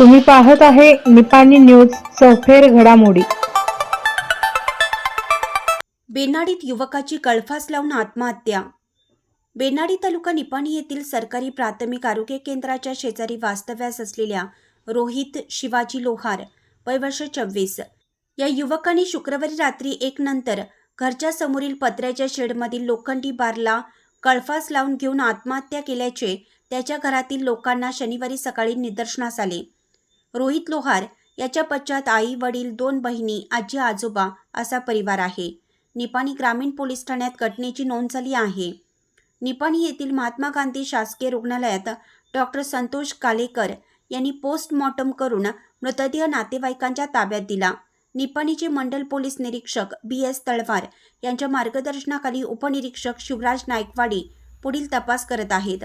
तुम्ही पाहत आहे निपाणी न्यूज चौफेर घडामोडी. बेनाडीत युवकाची कळफास लावून आत्महत्या. बेनाडी तालुका निपाणी येथील सरकारी प्राथमिक आरोग्य केंद्राच्या शेजारी वास्तव्यास असलेल्या रोहित शिवाजी लोहार वय वर्ष या युवकाने शुक्रवारी रात्री एक नंतर घरच्या समोरील पत्र्याच्या शेडमधील लोखंडी बारला कळफास लावून घेऊन आत्महत्या केल्याचे त्याच्या घरातील लोकांना शनिवारी सकाळी निदर्शनास आले. रोहित लोहार याच्या पश्चात आई वडील दोन बहिणी आजी आजोबा असा परिवार आहे. निपाणी ग्रामीण पोलीस ठाण्यात घटनेची नोंद झाली आहे. निपाणी येथील महात्मा गांधी शासकीय रुग्णालयात डॉक्टर संतोष कालेकर यांनी पोस्टमॉर्टम करून मृतदेह नातेवाईकांच्या ताब्यात दिला. निपाणीचे मंडल पोलीस निरीक्षक बी. एस. तळवार यांच्या मार्गदर्शनाखाली उपनिरीक्षक शिवराज नायकवाडी पुढील तपास करत आहेत.